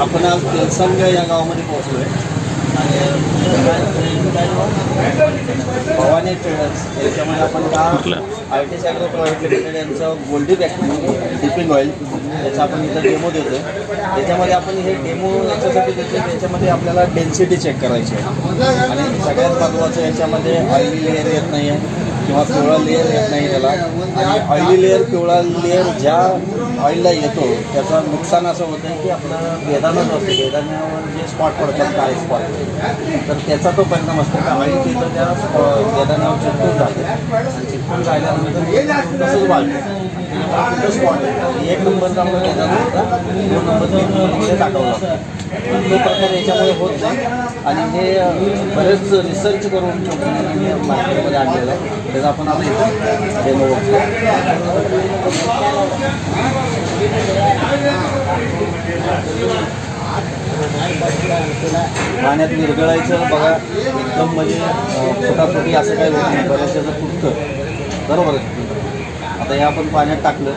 आपण आज तेलसंग या गावामध्ये पोहोचलो आहे आणि भवानी ट्रेडर्स याच्यामध्ये आपण का आय टी सॅग्रो प्रायव्हेट लिमिटेड यांचं गोल्डी बॅक्टरी डिपिंग ऑइल याचा आपण इथं डेमो देतो त्याच्यामध्ये आपण हे डेमो याच्यासाठी देतो त्याच्यामध्ये आपल्याला डेन्सिटी चेक करायची आहे. आणि सगळ्यात महत्त्वाचं याच्यामध्ये ऑइली लेअर येत नाही आहे किंवा पिवळा लेअर येत नाही त्याला. आणि ऑइली लेअर पिवळा लेअर ज्या ऑइलला येतो त्याचं नुकसान असं होतं की आपलं बेदाणं असतं. बेदाण्यावर जे स्पॉट पडतात काय स्पॉट तर त्याचा तो परिणाम असतो. का ऑइल तिथं त्या स्पॉ- बेदाण्यावर चिटकून जाते. आणि चिटकून राहिल्यानंतर तसंच वाढतं. स्पॉट एक नंबरचा आपला बेदाणा होता. दोन नंबरचा टाकावं लागतं. तो प्रकार याच्यामुळे होत नाही. आणि हे बरेच रिसर्च करून कंपनीने मार्केटमध्ये आणलेलं आहे. त्याचा आपण आता इथं डेमो बघतो. पाण्यात विरघळायचं बघा एकदम म्हणजे अं, फुटाफुटी असं काही होत नाही. बऱ्याच त्याचं फुटतं. बरोबर आहे. आता हे आपण पाण्यात टाकलं.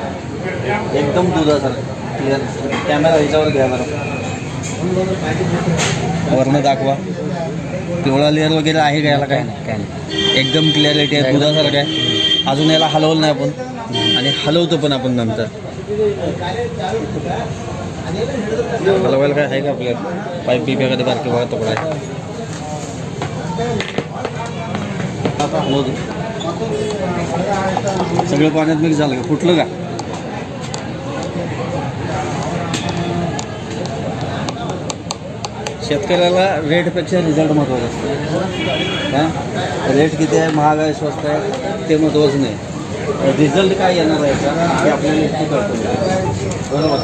एकदम दुधासारखं. क्लिअर कॅमेरा ह्याच्यावर घ्या बरं. वरनं दाखवा. पिवळा लेअर वगैरे आहे का याला काय? काय नाही. एकदम क्लिअरिटी आहे दुधासारखं आहे. अजून याला हलवलं नाही आपण. आणि हलवतो पण आपण नंतर. हलवायला काय आहे का आपल्याला? पाईप बीप एखादी बारकी बघा तुकडा आहे. सगळं पाण्यात मिक्स झालं का? फुटलं का? शेतकऱ्याला रेटपेक्षा रिझल्ट महत्त्वाचा असतो. हां? रेट किती आहे? महाग आहे स्वस्त आहे ते महत्त्वाचं नाही. रिझल्ट काय येणार आहे का हे आपल्याला इतकी कळतं. बरोबर?